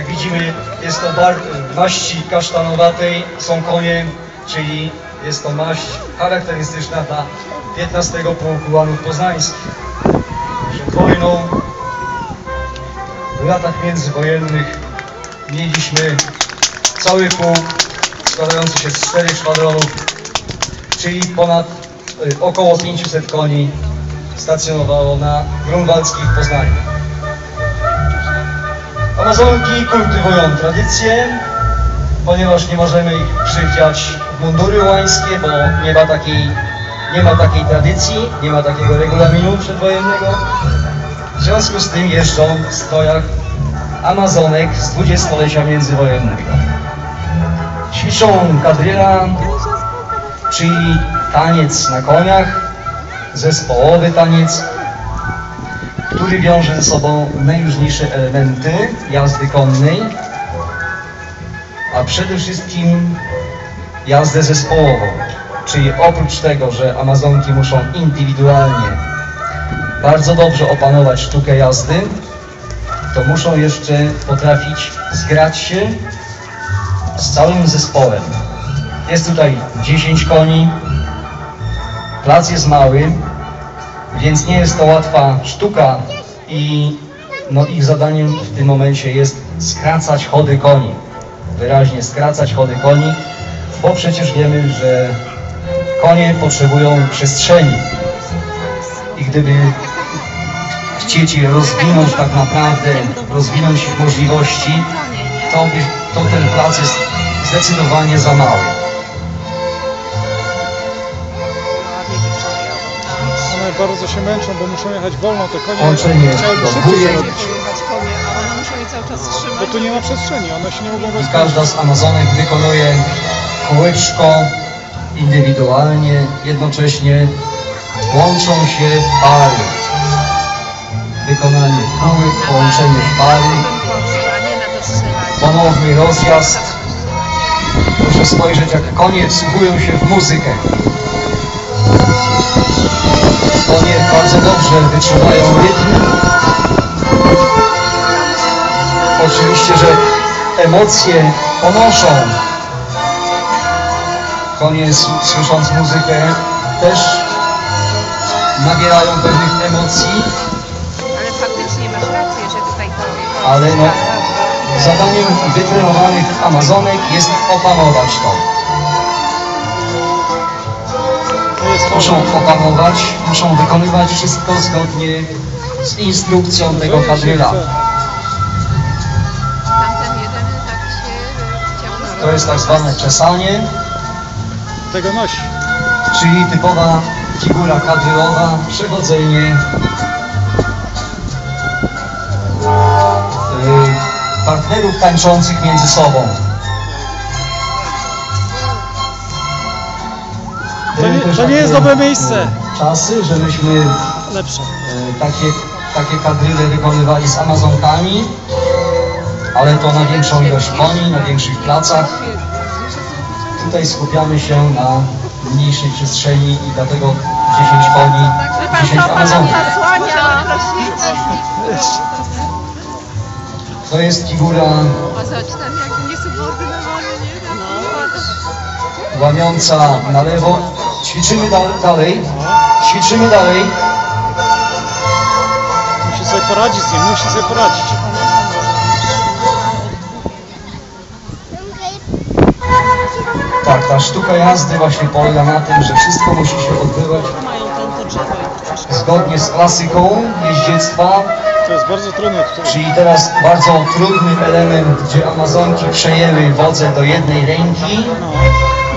Jak widzimy, jest to maści kasztanowatej, są konie, czyli jest to maść charakterystyczna dla 15 Pułku Łanów Poznańskich. Przed wojną, w latach międzywojennych mieliśmy cały pułk składający się z czterech szwadronów, czyli ponad y, około 500 koni stacjonowało na Grunwaldzkich w Poznaniu. Amazonki kultywują tradycję, ponieważ nie możemy ich przywdziać w mundury łańskie, bo nie ma takiej, nie ma takiej tradycji, nie ma takiego regulaminu przedwojennego. W związku z tym jeżdżą w strojach Amazonek z dwudziestolecia międzywojennego. Ćwiczą kadryla, czyli taniec na koniach, zespołowy taniec, który wiąże ze sobą najróżniejsze elementy jazdy konnej, a przede wszystkim jazdę zespołową. Czyli oprócz tego, że Amazonki muszą indywidualnie bardzo dobrze opanować sztukę jazdy, to muszą jeszcze potrafić zgrać się z całym zespołem. Jest tutaj 10 koni, plac jest mały, więc nie jest to łatwa sztuka i no, ich zadaniem w tym momencie jest skracać chody koni. Wyraźnie skracać chody koni, bo przecież wiemy, że konie potrzebują przestrzeni. I gdyby chcieć je rozwinąć tak naprawdę, rozwinąć ich możliwości, to, by, to ten plac jest zdecydowanie za mały. Bardzo się męczą, bo muszą jechać wolno, te konie Łączenie chciałyby do szybciej zrobić, konie, a one muszą je cały czas trzymać. bo tu nie ma przestrzeni, one się nie mogą I rozpędzić. każda z Amazonek wykonuje kółeczko indywidualnie, jednocześnie łączą się w pary. Wykonanie kółek, połączenie w pary, ponowny rozjazd. Proszę spojrzeć, jak konie wsłuchują się w muzykę. Konie bardzo dobrze wyczuwają rytm. Oczywiście, że emocje ponoszą. Konie słysząc muzykę też nabierają pewnych emocji, Ale faktycznie masz rację, że tutaj to... ale no, zadaniem wytrenowanych Amazonek jest opanować to. Muszą opanować, muszą wykonywać wszystko zgodnie z instrukcją tego kadryla. Tamten jeden tak To jest tak zwane czesanie, Tego nosi. czyli typowa figura kadrylowa, przechodzenie y, partnerów tańczących między sobą. To nie- to nie jest dobre miejsce. Czasy, że myśmy Lepsze. takie, takie kadryle wykonywali z Amazonkami, ale to na większą ilość koni, na większych placach. Tutaj skupiamy się na mniejszej przestrzeni i dlatego 10 koni, 10 Amazonek. zasłania. To jest figura łamiąca na lewo. Ćwiczymy da- dalej, ćwiczymy dalej. Musi sobie poradzić z nim, musi sobie poradzić. Tak, ta sztuka jazdy właśnie polega na tym, że wszystko musi się odbywać zgodnie z klasyką jeździectwa, To jest bardzo trudne. Czyli teraz bardzo trudny element, gdzie Amazonki przejęły wodzę do jednej ręki, No.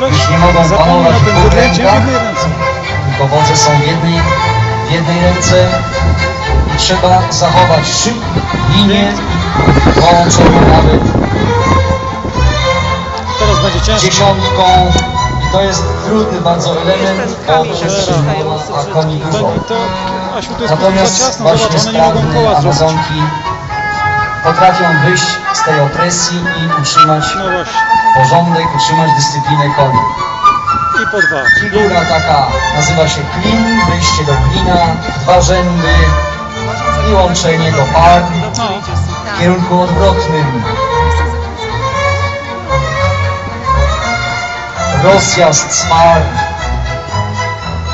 Weź, Już nie mogą zapomnij panować o w tym jednej ręce. tylko wodze są w jednej, w jednej ręce i trzeba zachować szyb, linię, połączenie nawet Teraz będzie ciężko. dziesiątką i to jest trudny bardzo element, bo a koni dużo. To, jest za Natomiast ciasno, właśnie zobacz, one nie mogą koła. Amazonki potrafią wyjść z tej opresji i utrzymać No właśnie porządek, utrzymać dyscyplinę koni. I po dwa. Figura taka nazywa się klin, wyjście do klina, dwa rzędy i łączenie do par w kierunku odwrotnym. Rozjazd z par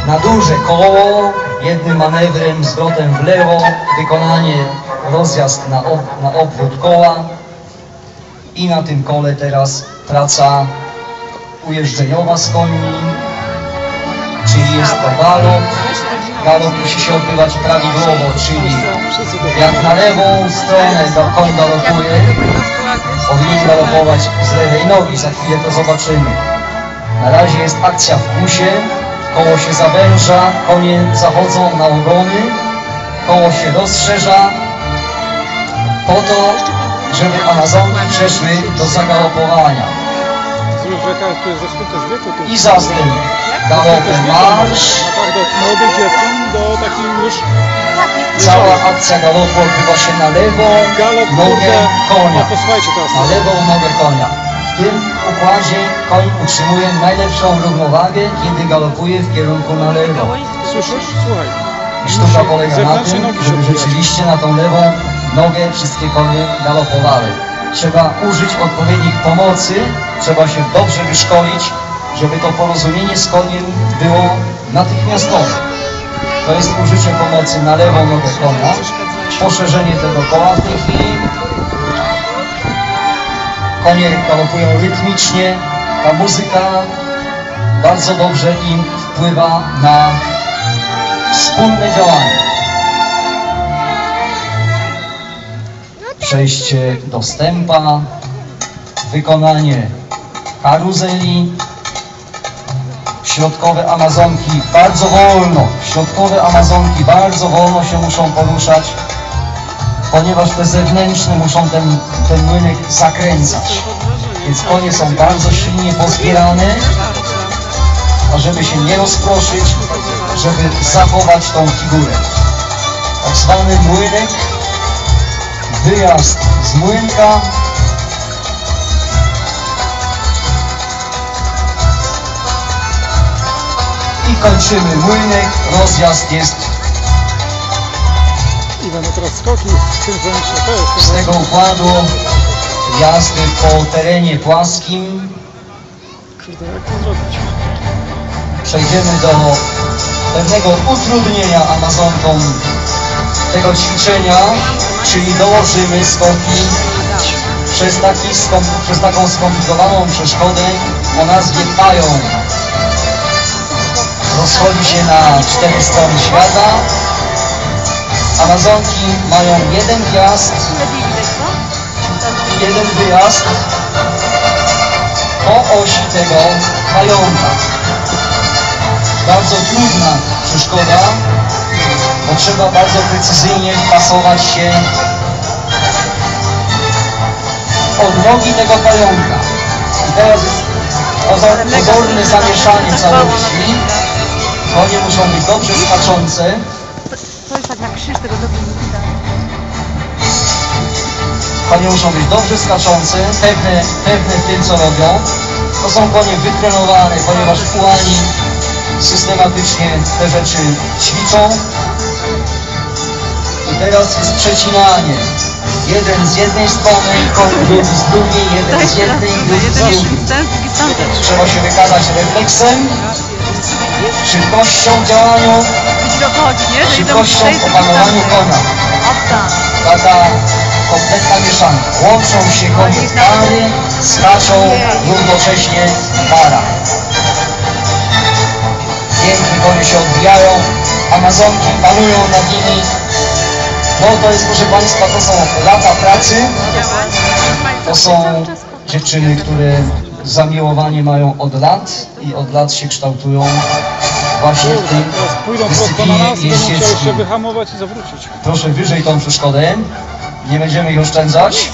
na duże koło, jednym manewrem, zwrotem w lewo, wykonanie rozjazd na, ob na obwód koła i na tym kole teraz praca ujeżdżeniowa z koni, czyli jest to galop. Galop musi się odbywać prawidłowo, czyli jak na lewą stronę koń galopuje, powinien galopować z lewej nogi, za chwilę to zobaczymy. Na razie jest akcja w głusie, koło się zawęża, konie zachodzą na ogony, koło się rozszerza, po to, żeby Amazonki przeszły do zagalopowania. I jest zastęp galopem marsz, od młodych dziewczyn do takich już cała akcja galopu odbywa się na lewą galop, nogę konia. No na lewą nogę konia. W tym układzie koń utrzymuje najlepszą równowagę, kiedy galopuje w kierunku na lewo. Słyszysz? Słuchaj. Sztuka polega na tym, żeby rzeczywiście na tą lewą nogę wszystkie konie galopowały. Trzeba użyć odpowiednich pomocy, trzeba się dobrze wyszkolić, żeby to porozumienie z koniem było natychmiastowe. To jest użycie pomocy na lewą nogę konia, poszerzenie tego koła w tej chwili, Konie galopują rytmicznie, ta muzyka bardzo dobrze im wpływa na wspólne działanie. Przejście do stępa, wykonanie karuzeli, środkowe Amazonki bardzo wolno, środkowe Amazonki bardzo wolno się muszą poruszać, ponieważ te zewnętrzne muszą ten, ten młynek zakręcać. Więc konie są bardzo silnie pozbierane, żeby się nie rozproszyć, żeby zachować tą figurę. Tak zwany młynek, wyjazd z młynka, i kończymy młynek, rozjazd jest I będą teraz skoki w tym z tego układu jazdy po terenie płaskim. Kurde, jak to zrobić? przejdziemy do pewnego utrudnienia Amazonkom tego ćwiczenia, czyli dołożymy skoki przez, taki skom- przez taką skomplikowaną przeszkodę o nazwie pająk. Rozchodzi się na cztery strony świata. Amazonki mają jeden wjazd jeden wyjazd po osi tego pająka. Bardzo trudna przeszkoda, bo trzeba bardzo precyzyjnie pasować się od nogi tego pająka. I teraz pozorne zamieszanie całości. Konie muszą być dobrze skaczące. To jest tak na krzyż tego Dominika. Konie muszą być dobrze skaczące, pewne, pewne w tym co robią. To są konie wytrenowane, ponieważ ułani systematycznie te rzeczy ćwiczą. Teraz jest przecinanie. Jeden z jednej strony, drugi z drugiej, jeden z jednej, drugi z drugiej. Trzeba się wykazać refleksem, szybkością działaniu, szybkością w opanowaniu konia. Taka kompletna mieszanka. Łączą się konie w pary, skaczą równocześnie para. Pięknie konie się odbijają, Amazonki panują nad nimi. No to jest proszę Państwa, to są lata pracy. To są dziewczyny, które zamiłowanie mają od lat i od lat się kształtują właśnie w na dyscyplinie jeździeckiej. wyhamować i zawrócić. Proszę wyżej tą przeszkodę. Nie będziemy jej oszczędzać.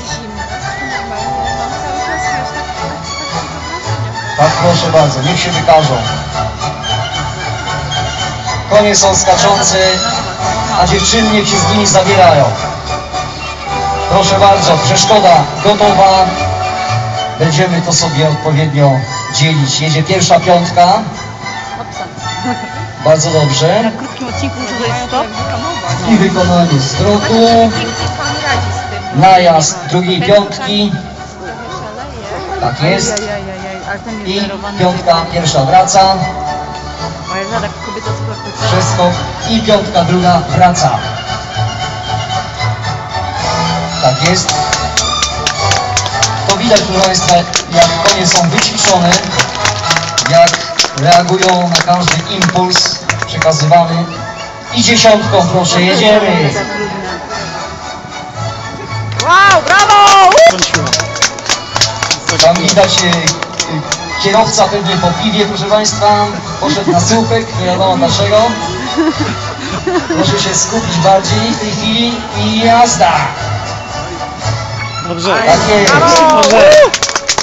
Tak, proszę bardzo, niech się wykażą. Konie są skaczące, a dziewczyny niech się z nimi zabierają. Proszę bardzo, przeszkoda gotowa. Będziemy to sobie odpowiednio dzielić. Jedzie pierwsza piątka. Bardzo dobrze. Na krótkim odcinku muszę zrobić stop. I wykonanie zwrotu. Najazd drugiej piątki. Tak jest. I piątka pierwsza wraca, Przeskok i piątka druga wraca. Tak jest. To widać, proszę Państwa, jak konie są wyćwiczone, jak reagują na każdy impuls przekazywany. I dziesiątką, proszę, jedziemy. Wow, brawo! Tam widać e, kierowca pewnie po piwie, proszę Państwa, poszedł na słupek, nie wiadomo dlaczego. Proszę się skupić bardziej w tej chwili i jazda. Dobrze. Tak jest. Dobrze.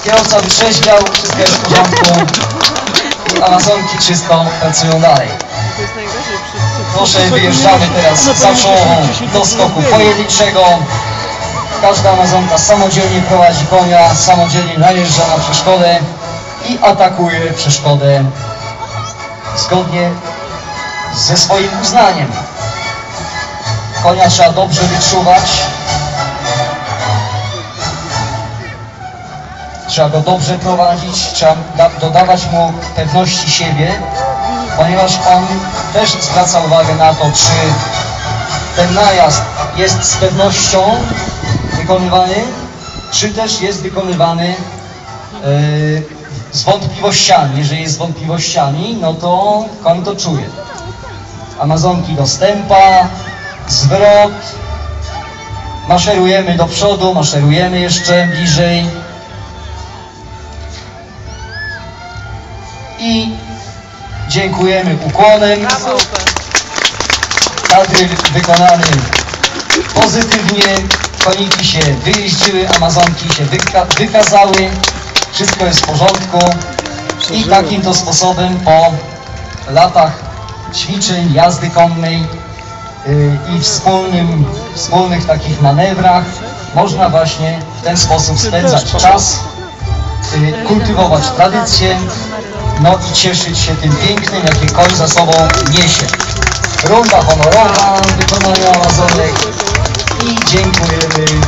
Kierowca wytrzeźwiał, wszystko jest w porządku. Amazonki czysto pracują dalej. Proszę, wyjeżdżamy teraz za czołą do skoku pojedynczego. Każda Amazonka samodzielnie prowadzi konia, samodzielnie najeżdża na przeszkodę i atakuje przeszkodę zgodnie ze swoim uznaniem. Konia trzeba dobrze wyczuwać. Trzeba go dobrze prowadzić, trzeba da- dodawać mu pewności siebie, ponieważ on też zwraca uwagę na to, czy ten najazd jest z pewnością wykonywany, czy też jest wykonywany yy, z wątpliwościami. Jeżeli jest z wątpliwościami, no to koń to czuje. Amazonki do stępa, zwrot, maszerujemy do przodu, maszerujemy jeszcze bliżej i dziękujemy ukłonem. Kadry wykonany pozytywnie, koniki się wyjeździły, amazonki się wyka wykazały, wszystko jest w porządku i takim to sposobem po latach ćwiczeń, jazdy konnej yy, i wspólnym, wspólnych takich manewrach można właśnie w ten sposób spędzać czas, yy, kultywować tradycję, no i cieszyć się tym pięknym, jakie koń za sobą niesie. Runda honorowa w wykonaniu Amazonek i dziękujemy